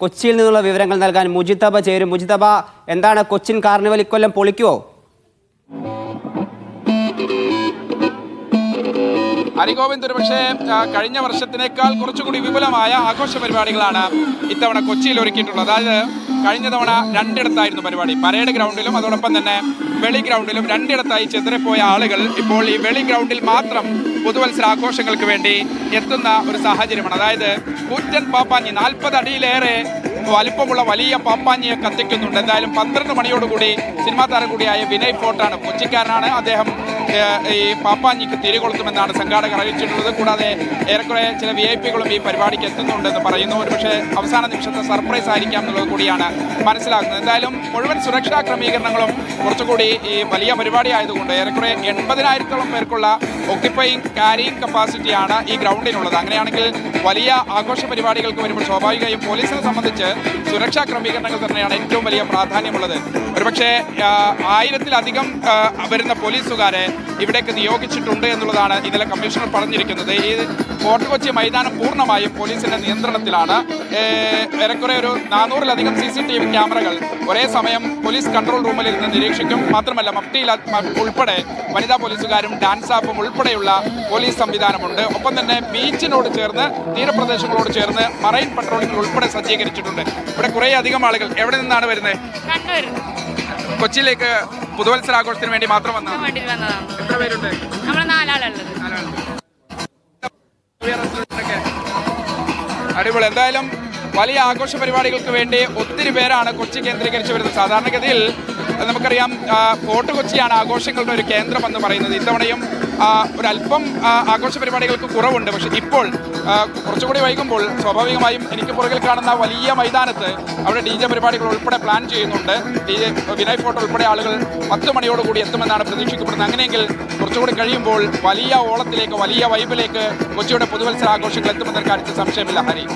കൊച്ചിയിൽ നിന്നുള്ള വിവരങ്ങൾ നൽകാൻ മുജിതബ ചേരും. മുജിതബ എന്താണ് കൊച്ചിൻ കാർണിവൽ ഇക്കൊല്ലം പൊളിക്കുവോ? ഹരിഗോവിന്ദ് ഒരുപക്ഷെ കഴിഞ്ഞ വർഷത്തിനേക്കാൾ കുറച്ചുകൂടി വിപുലമായ ആഘോഷ പരിപാടികളാണ് ഇത്തവണ കൊച്ചിയിൽ ഒരുക്കിയിട്ടുള്ളത്. അതായത് കഴിഞ്ഞ തവണ രണ്ടിടത്തായിരുന്നു പരിപാടി. പരേഡ് ഗ്രൗണ്ടിലും അതോടൊപ്പം തന്നെ വെളി ഗ്രൗണ്ടിലും രണ്ടിടത്തായി ചെതറിപ്പോയ ആളുകൾ ഇപ്പോൾ ഈ വെളി ഗ്രൗണ്ടിൽ മാത്രം പുതുവത്സര ആഘോഷങ്ങൾക്ക് വേണ്ടി എത്തുന്ന ഒരു സാഹചര്യമാണ്. അതായത് കൂറ്റൻ പാപ്പാഞ്ഞി നാൽപ്പത് അടിയിലേറെ വലിപ്പമുള്ള വലിയ പാപ്പാഞ്ഞിയെ കത്തിക്കുന്നുണ്ട്. എന്തായാലും പന്ത്രണ്ട് മണിയോടുകൂടി സിനിമാ താരം കൂടിയായ വിനയ് ഫോർട്ടാണ്. കൊച്ചിക്കാരനാണ് അദ്ദേഹം ഈ പാപ്പാഞ്ഞിക്ക് തിരികൊളുത്തുമെന്നാണ് സംഘാടകർ അറിയിച്ചിട്ടുള്ളത്. കൂടാതെ ഏറെക്കുറെ ചില വി ഐ പികളും ഈ പരിപാടിക്ക് എത്തുന്നുണ്ടെന്ന് പറയുന്നു. ഒരുപക്ഷെ അവസാന നിമിഷത്തെ സർപ്രൈസ് ആയിരിക്കാം എന്നുള്ളത് കൂടിയാണ് മനസ്സിലാകുന്നത്. എന്തായാലും മുഴുവൻ സുരക്ഷാ ക്രമീകരണങ്ങളും കുറച്ചുകൂടി ഈ വലിയ പരിപാടി ആയതുകൊണ്ട് ഏറെക്കുറെ എൺപതിനായിരത്തോളം പേർക്കുള്ള ഒക്യുപ്പൈങ് ക്യാരിയിങ് കപ്പാസിറ്റിയാണ് ഈ ഗ്രൗണ്ടിനുള്ളത്. അങ്ങനെയാണെങ്കിൽ വലിയ ആഘോഷ പരിപാടികൾക്ക് വരുമ്പോൾ സ്വാഭാവികമായും പോലീസിനെ സംബന്ധിച്ച് സുരക്ഷാ ക്രമീകരണങ്ങൾ തന്നെയാണ് ഏറ്റവും വലിയ പ്രാധാന്യമുള്ളത്. ഒരുപക്ഷെ ആയിരത്തിലധികം വരുന്ന പോലീസുകാരെ ഇവിടേക്ക് നിയോഗിച്ചിട്ടുണ്ട് എന്നുള്ളതാണ് ഇന്നലെ കമ്മീഷണർ പറഞ്ഞിരിക്കുന്നത്. ഈ ഫോർട്ട് കൊച്ചി മൈതാനം പൂർണമായും പോലീസിന്റെ നിയന്ത്രണത്തിലാണ്. ഏറെക്കുറെ ഒരു നാനൂറിലധികം സി സി ടി വി ക്യാമറകൾ ഒരേ സമയം പോലീസ് കൺട്രോൾ റൂമിൽ ഇരുന്ന് നിരീക്ഷിക്കും. മാത്രമല്ല മഫ്റ്റിയിൽ ഉൾപ്പെടെ വനിതാ പോലീസുകാരും ഡാൻസ് ആപ്പും ഉൾപ്പെടെയുള്ള പോലീസ് സംവിധാനമുണ്ട്. ഒപ്പം തന്നെ ബീച്ചിനോട് ചേർന്ന് തീരപ്രദേശങ്ങളോട് ചേർന്ന് മറൈൻ പട്രോളിംഗ് ഉൾപ്പെടെ സജ്ജീകരിച്ചിട്ടുണ്ട്. ഇവിടെ കുറേ അധികം ആളുകൾ. എവിടെ നിന്നാണ് വരുന്നത്? കൊച്ചിയിലേക്ക് പുതുവത്സരാഘോഷത്തിന് വേണ്ടി മാത്രം വന്നതാണ്? എത്ര പേരുണ്ട്? അടിപൊളി. എന്തായാലും വലിയ ആഘോഷ പരിപാടികൾക്ക് വേണ്ടി ഒത്തിരി പേരാണ് കൊച്ചി കേന്ദ്രീകരിച്ച് വരുന്നത്. സാധാരണഗതിയിൽ നമുക്കറിയാം ഫോർട്ട് കൊച്ചിയാണ് ആഘോഷങ്ങളുടെ ഒരു കേന്ദ്രം എന്ന് പറയുന്നത്. ഇത്തവണയും ഒരല്പം ആഘോഷ പരിപാടികൾക്ക് കുറവുണ്ട്. പക്ഷെ ഇപ്പോൾ കുറച്ചുകൂടി വൈകുമ്പോൾ സ്വാഭാവികമായും എനിക്ക് പുറകിൽ കാണുന്ന വലിയ മൈതാനത്ത് അവിടെ ഡി ജെ പരിപാടികൾ ഉൾപ്പെടെ പ്ലാൻ ചെയ്യുന്നുണ്ട്. ഡി ജെ വിനയ് ഫോർട്ട് ഉൾപ്പെടെ ആളുകൾ പത്ത് മണിയോടുകൂടി എത്തുമെന്നാണ് പ്രതീക്ഷിക്കപ്പെടുന്നത്. അങ്ങനെയെങ്കിൽ കുറച്ചുകൂടി കഴിയുമ്പോൾ വലിയ ഓളത്തിലേക്ക് വലിയ വൈബിലേക്ക് കൊച്ചിയുടെ പുതുവത്സര ആഘോഷങ്ങൾ എത്തുമെന്നൊരു കാര്യത്തിൽ സംശയമില്ല ഹരി.